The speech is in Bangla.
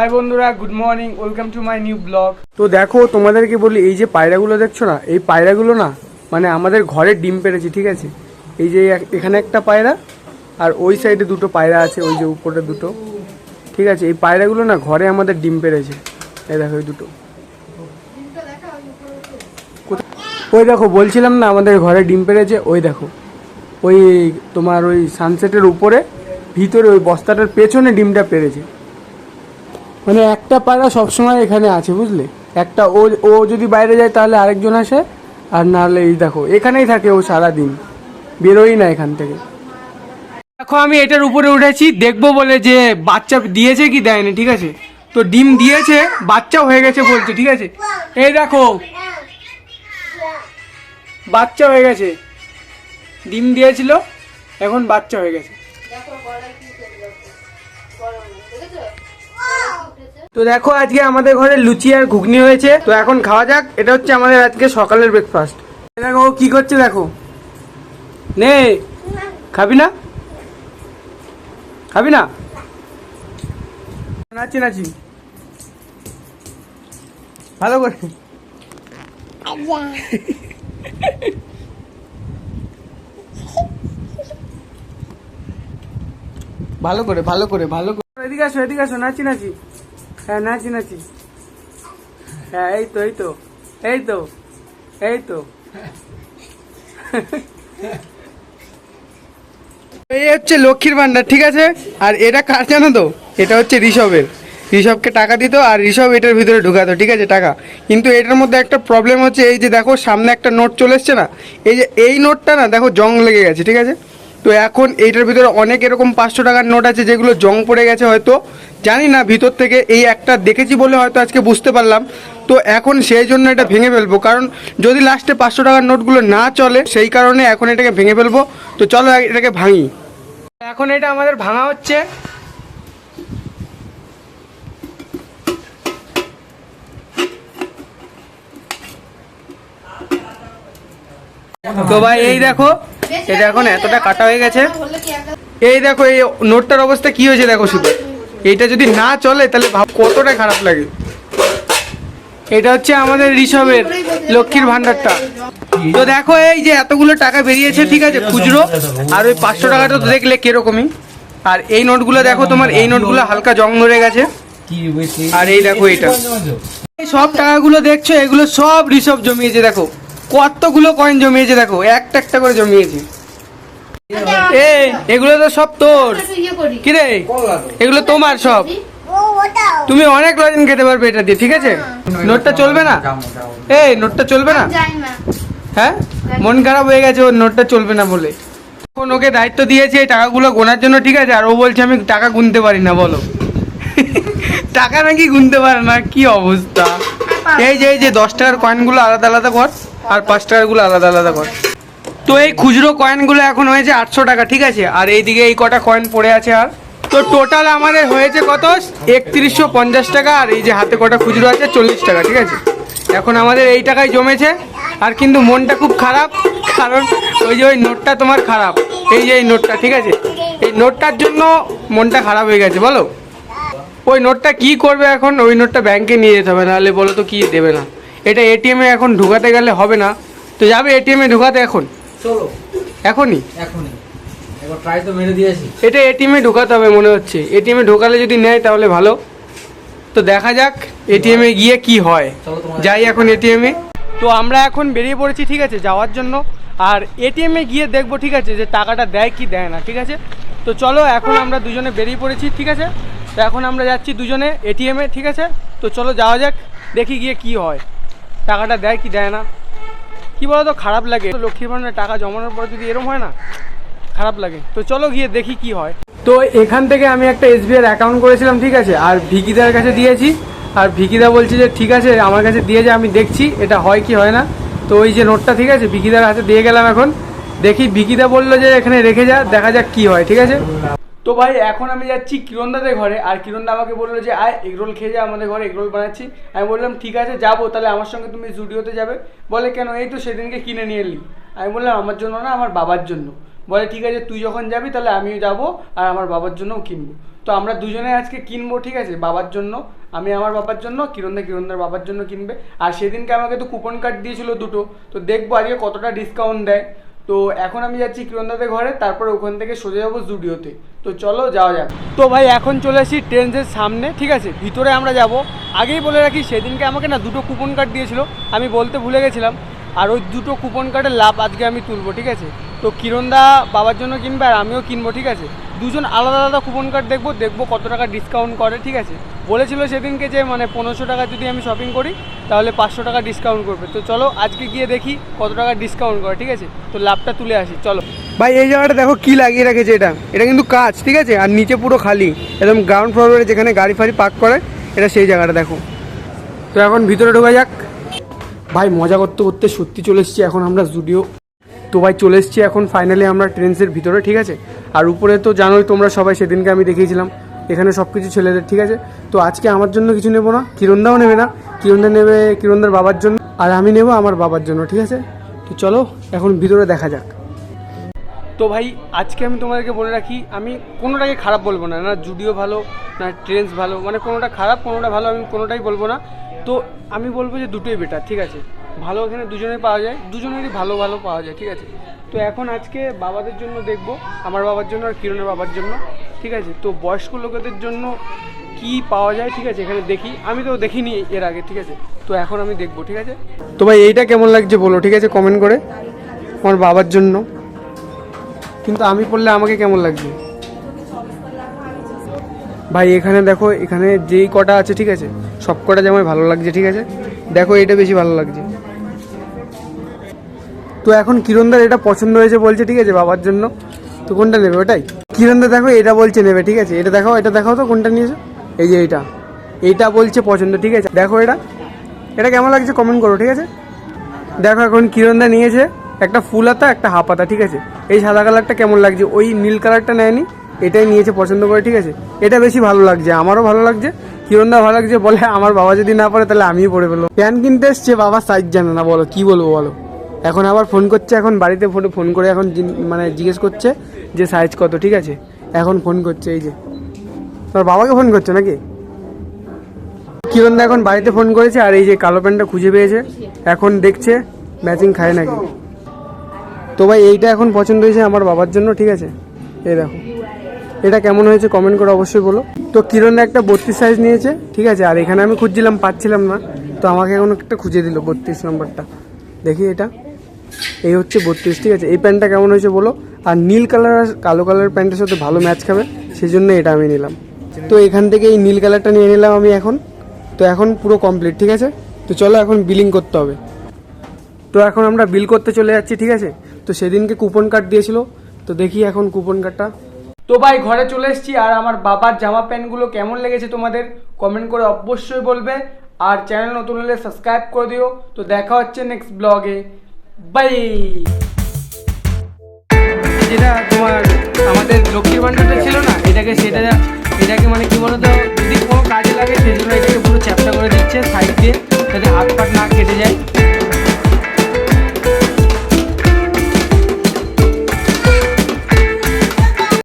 হাই বন্ধুরা good morning welcome to my new blog তো দেখো তোমাদেরকে বলি, এই যে পায়রাগুলো দেখছ না, এই পায়রাগুলো না মানে আমাদের ঘরে ডিম পেড়েছে ঠিক আছে? এই যে এখানে একটা পায়রা, আর ওই সাইডে দুটো পায়রা আছে, ওই যে উপরে দুটো, ঠিক আছে? এই পায়রাগুলো না ঘরে আমাদের ডিম পেড়েছে এই দেখো, এই দুটো। ওই দেখো, বলছিলাম না আমাদের ঘরে ডিম পেড়েছে ওই দেখো। ওই তোমার ওই সানসেটের উপরে, ভিতরে ওই বস্তাটার পেছনে ডিমটা পেড়েছে মানে একটা পায়রা সবসময় এখানে আছে বুঝলে? একটা ও ও যদি বাইরে যায় তাহলে আরেকজন আসে আর নাহলে এই দেখো এখানেই থাকে ও সারা দিন বেরোই না এখান থেকে। দেখো আমি এটার উপরে উঠেছি দেখব বলে যে বাচ্চা দিয়েছে কি দেয়নি ঠিক আছে? তো ডিম দিয়েছে বাচ্চা হয়ে গেছে বলছে ঠিক আছে? এই দেখো বাচ্চা হয়ে গেছে। ডিম দিয়েছিল এখন বাচ্চা হয়ে গেছে। তো দেখো আজকে আমাদের ঘরে লুচি আর ঘুগনি হয়েছে। তো এখন খাওয়া যাক, এটা হচ্ছে আমাদের আজকে সকালের ব্রেকফাস্ট দেখো কি করছে দেখো? নে, খাবি না? খাবি না? নাচি নাচি। ভালো করে। ভালো করে ভালো করে ভালো করে। এদিকে আসো এদিকে আসো, নাচি নাচি। হ্যাঁ নাচি নাচি। হ্যাঁ এই তো এই তো এই তো এই তো। এই হচ্ছে লক্ষ্মীর ভান্ডার, ঠিক আছে? আর এটা কার জানো তো? এটা হচ্ছে ঋষভের। ঋষভকে টাকা দিত আর ঋষভ এটার ভিতরে ঢুকাতো, ঠিক আছে, টাকা। কিন্তু এটার মধ্যে একটা প্রবলেম হচ্ছে, এই যে দেখো, সামনে একটা নোট চলে এসছে না? এই যে, এই নোটটা না, দেখো, জং লেগে গেছে, ঠিক আছে? তো এখন এইটার ভিতরে অনেক এরকম পাঁচশো টাকার নোট আছে যেগুলো জং পড়ে গেছে হয়তো। জানি না, ভিতর থেকে এই একটা দেখেছি বলে হয়তো আজকে বুঝতে পারলাম। তো এখন সেই জন্য এটা ভেঙে ফেলব। কারণ যদি লাস্টে পাঁচশো টাকার নোটগুলো না চলে, সেই কারণে এখন এটাকে ভেঙে ফেলব। তো চলো এটাকে ভাঙি। এখন এটা আমাদের ভাঙা হচ্ছে। তো ভাই, এই দেখো এটা এখন এতটা কাটা হয়ে গেছে। এই দেখো, এই নোটটার অবস্থা কি হয়েছে দেখো শুধু। এইটা যদি না চলে, তাহলে কতটা খারাপ লাগে। এটা হচ্ছে আমাদের ঋষভের লক্ষ্মীর ভান্ডারটা তো দেখো, এই যে এতগুলো টাকা বেরিয়েছে, ঠিক আছে, খুচরো। আর ওই পাঁচশো টাকাটা তো দেখলে কিরকমই। আর এই নোটগুলো দেখো, তোমার এই নোটগুলো হালকা জং ধরে গেছে। আর এই দেখো এটা সব টাকাগুলো দেখছ, এগুলো সব ঋষভ জমিয়েছে, দেখো। কতগুলো কয়েন জমিয়েছে দেখো? একটা একটা করে জমিয়েছে। এই, এগুলো তো সব তোর। কিরে? এগুলো তোমার সব। তুমি অনেক লজেন খেতে পারবে এটা দিয়ে, ঠিক আছে? নোটটা চলবে না? এই, নোটটা চলবে না? হ্যাঁ? মন খারাপ হয়ে গেছে, ওর নোটটা চলবে না বলে। এখন ওকে দায়িত্ব দিয়েছে এই টাকাগুলো গোনার জন্য, ঠিক আছে? আর ও বলছে, আমি টাকা গুনতে পারি না, বলো। টাকা নাকি গুনতে পারে না, কি অবস্থা? এই যে এই যে, দশ টাকার কয়েনগুলো আলাদা আলাদা কর। আর পাঁচ টাকারগুলো আলাদা আলাদা কর। তো এই খুচরো কয়েনগুলো এখন হয়েছে আটশো টাকা, ঠিক আছে? আর এইদিকে এই কটা কয়েন পড়ে আছে আর। তো টোটাল আমাদের হয়েছে কত? একত্রিশশো পঞ্চাশ টাকা, আর এই যে হাতে কটা খুচরো আছে, চল্লিশ টাকা, ঠিক আছে? এখন আমাদের এই টাকায় জমেছে, আর কিন্তু মনটা খুব খারাপ, কারণ ওই যে ওই নোটটা তোমার খারাপ। এই যে এই নোটটা ঠিক আছে? এই নোটটার জন্য মনটা খারাপ হয়ে গেছে, বলো? ওই নোটটা কি করবে এখন? ওই নোটটা ব্যাংকে নিয়ে যেতে হবে, নাহলে বলো তো কি দেবে না। এটা এটিএমে এখন ঢুকাতে গেলে হবে না। তো যাবে এটিএমে ঢুকাতে এখন? চলো। এখনই? এখনই। একবার ট্রাই তো মেরে দিয়েছি এটা এটিএমে ঢোকাতে হবে মনে হচ্ছে। এটিএমে ঢোকালে যদি নেয় তাহলে ভালো। তো দেখা যাক এটিএমে গিয়ে কি হয়। যাই এখন এটিএমে তো আমরা এখন বেরিয়ে পড়েছি ঠিক আছে যাওয়ার জন্য। আর এটিএমে গিয়ে দেখব ঠিক আছে যে টাকাটা দেয় কি দেয় না ঠিক আছে? তো চলো এখন আমরা দুজনে বেরিয়ে পড়েছি ঠিক আছে? তো এখন আমরা যাচ্ছি দুজনে এটিএমে ঠিক আছে? তো চলো যাওয়া যাক দেখি গিয়ে কি হয়। টাকাটা দেয় কি দেয় না? কি বলো তো খারাপ লাগে। লক্ষ্মীর ভাণ্ডারে টাকা জমানোর পর যদি এরম হয় না, খারাপ লাগে। তো চলো গিয়ে দেখি কি হয়। তো এখান থেকে আমি একটা এসবিআই অ্যাকাউন্ট করেছিলাম, ঠিক আছে? আর ভিকিদার কাছে দিয়েছি। আর ভিকিদা বলছে যে, ঠিক আছে, আমার কাছে দিয়ে যা, আমি দেখছি, এটা হয় কি হয় না? তো ওই যে নোটটা, ঠিক আছে? ভিকিদার হাতে দিয়ে গেলাম এখন। দেখি, ভিকিদা বলল যে, এখানে রেখে যা, দেখা যাক কি হয়, ঠিক আছে? তো ভাই, এখন আমি যাচ্ছি কিরণদাদের ঘরে, আর কিরণদা আমাকে বলল যে, আয়, এগরোল খেয়ে যা, আমাদের ঘরে এগরোল বানাচ্ছি। আমি বললাম, ঠিক আছে, যাব, তাহলে আমার সঙ্গে তুমি জুডিওতে যাবে। বলে, কেন? এই তো সেদিনকে কিনে নিয়ে এলি। আমি বললাম, আমার জন্য না, আমার বাবার জন্য। বলে, ঠিক আছে, তুই যখন যাবি, তাহলে আমিও যাব, আর আমার বাবার জন্যও কিনবো। তো আমরা দুজনে আজকে কিনবো, ঠিক আছে, বাবার জন্য, আমি আমার বাবার জন্য, কিরণদা কিরণদার বাবার জন্য কিনবে। আর সেদিনকে আমাকে তো কুপন কার্ড দিয়েছিল দুটো, তো দেখব আজকে কতটা ডিসকাউন্ট দেয়। তো এখন আমি যাচ্ছি কিরণদাদের ঘরে, তারপর ওখান থেকে সোজা যাব জুডিওতে। তো চলো, যাওয়া যাক। তো ভাই, এখন চলে আসি ট্রেন্সের সামনে, ঠিক আছে? ভিতরে আমরা যাব। আগেই বলে রাখি, সেদিনকে আমাকে না দুটো কুপন কার্ড দিয়েছিল, আমি বলতে ভুলে গেছিলাম। আর ওই দুটো কুপন কার্ডের লাভ আজকে আমি তুলবো, ঠিক আছে? তো কিরণদা বাবার জন্য কিনবে আর আমিও কিনবো, ঠিক আছে? দুজন আলাদা আলাদা কুপন কার্ড দেখব দেখব কত টাকা ডিসকাউন্ট করে, ঠিক আছে? বলেছিল সেদিনকে যে মানে পনেরোশো টাকা যদি আমি শপিং করি, তাহলে পাঁচশো টাকা ডিসকাউন্ট করবে। তো চলো, আজকে গিয়ে দেখি কত টাকা ডিসকাউন্ট করে, ঠিক আছে? তো লাভটা তুলে আসি, চলো। ভাই, এই জায়গাটা দেখো কি লাগিয়ে রেখেছে এটা। এটা কিন্তু কাজ ঠিক আছে? আর নিচে পুরো খালি। একদম গ্রাউন্ড ফ্লোরে যেখানে গাড়ি ফাড়ি পার্ক করে, এটা সেই জায়গাটা দেখো। তো এখন ভিতরে ঢোকা যাক। ভাই, মজা করতে করতে সত্যি চলে এসেছি এখন আমরা জুডিও তো ভাই, চলে এসেছি এখন ফাইনালি আমরা ট্রেন্সের ভিতরে, ঠিক আছে? আর উপরে তো জানোই তোমরা সবাই, সেদিনকে আমি দেখিয়েছিলাম। এখানে সব কিছু ছেলেদের, ঠিক আছে? তো আজকে আমার জন্য কিছু নেব না। কিরণদাও নেবে না। কিরণদা নেবে কিরণদার বাবার জন্য। আর আমি নেব আমার বাবার জন্য, ঠিক আছে? তো চলো, এখন ভিতরে দেখা যাক। তো ভাই, আজকে আমি তোমাদেরকে বলে রাখি, আমি কোনোটাকে খারাপ বলব না। না জুডিও ভালো, না ট্রেন্স ভালো মানে কোনোটা খারাপ, কোনোটা ভালো, আমি কোনোটাই বলব না। তো আমি বলব যে দুটোই বেটার ঠিক আছে? ভালো এখানে দুজনেই পাওয়া যায়, দুজনেরই ভালো ভালো পাওয়া যায়, ঠিক আছে? তো এখন আজকে বাবাদের জন্য দেখব, আমার বাবার জন্য আর কিরণের বাবার জন্য। ঠিক আছে? তো বয়স্ক লোকেদের জন্য কি পাওয়া যায়? ঠিক আছে, এখানে দেখি। আমি তো দেখিনি এর আগে, ঠিক আছে? তো এখন আমি দেখব, ঠিক আছে? তো ভাই, এইটা কেমন লাগছে বলো, ঠিক আছে কমেন্ট করে? আমার বাবার জন্য। কিন্তু আমি পড়লে আমাকে কেমন লাগবে? ভাই, এখানে দেখো, এখানে যেই কটা আছে, ঠিক আছে, সব কটা যেমন ভালো লাগছে, ঠিক আছে? দেখো এটা বেশি ভালো লাগছে। তো এখন কিরণদার এটা পছন্দ হয়েছে বলছে, ঠিক আছে, বাবার জন্য। তো কোনটা নেবে ওটাই? কিরণদা দেখো, এটা বলছে নেবে, ঠিক আছে? এটা দেখাও এটা দেখাও তো, কোনটা নিয়েছো? এই যে এইটা। এইটা বলছে পছন্দ, ঠিক আছে? দেখো এটা। এটা কেমন লাগছে কমেন্ট করো, ঠিক আছে? দেখো এখন কিরণদা নিয়েছে একটা ফুল হাতা, একটা হাফ হাতা, ঠিক আছে? এই সাদা কালারটা কেমন লাগছে? ওই নীল কালারটা নেয়নি, এটাই নিয়েছে পছন্দ করে, ঠিক আছে? এটা বেশি ভালো লাগছে, আমারও ভালো লাগছে। কিরণদা ভালো লাগছে বলে আমার বাবা যদি না পড়ে তাহলে আমিও পড়ে ফেলব। প্যান কিনতে এসছে, বাবা সাইজ জানে না, বলো, কি বলব, বলো? এখন আবার ফোন করছে, এখন বাড়িতে ফোন করে এখন মানে জিজ্ঞেস করছে যে সাইজ কত, ঠিক আছে? এখন ফোন করছে, এই যে। তোর বাবাকে ফোন করছে নাকি? কিরণদা এখন বাড়িতে ফোন করেছে আর এই যে কালো প্যান্টটা খুঁজে পেয়েছে। এখন দেখছে ম্যাচিং খায় নাকি। তো ভাই, এইটা এখন পছন্দ হয়েছে আমার বাবার জন্য, ঠিক আছে? এই দেখো। এটা কেমন হয়েছে কমেন্ট করে অবশ্যই বলো। তো কিরণদা একটা বত্রিশ সাইজ নিয়েছে, ঠিক আছে? আর এখানে আমি খুঁজছিলাম, পাচ্ছিলাম না। তো আমাকে এখন একটা খুঁজে দিল বত্রিশ নম্বরটা দেখি এটা। এই হচ্ছে বত্রিশ, ঠিক আছে? এই প্যান্টটা কেমন হয়েছে বলো? আর নীল কালার আর কালো কালার প্যান্টের সাথে ভালো ম্যাচ খাবে সেই জন্য এটা আমি নিলাম। তো এখান থেকে এই নীল কালারটা নিয়ে নিলাম আমি এখন। তো এখন পুরো কমপ্লিট ঠিক আছে? তো চলো এখন বিলিং করতে হবে। তো এখন আমরা বিল করতে চলে যাচ্ছি, ঠিক আছে? তো সেদিনকে কুপন কার্ড দিয়েছিল। তো দেখি এখন কুপন কার্ডটা তো ভাই, ঘরে চলে এসেছি। আর আমার বাবার জামা প্যান্টগুলো কেমন লেগেছে তোমাদের কমেন্ট করে অবশ্যই বলবে। আর চ্যানেল নতুন হলে সাবস্ক্রাইব করে দিও। তো দেখা হচ্ছে নেক্সট ব্লগে বাই। যেটা তোমার আমাদের লক্ষ্মীর ভান্ডারটা ছিল না, এটাকে সেটা এটাকে মানে কি বলতো, যদি কোনো কাজে লাগে সেই জন্য এটাকে পুরো চ্যাপটা করে দিচ্ছে সাইড দিয়ে, যাতে হাত পাট না কেটে যায়।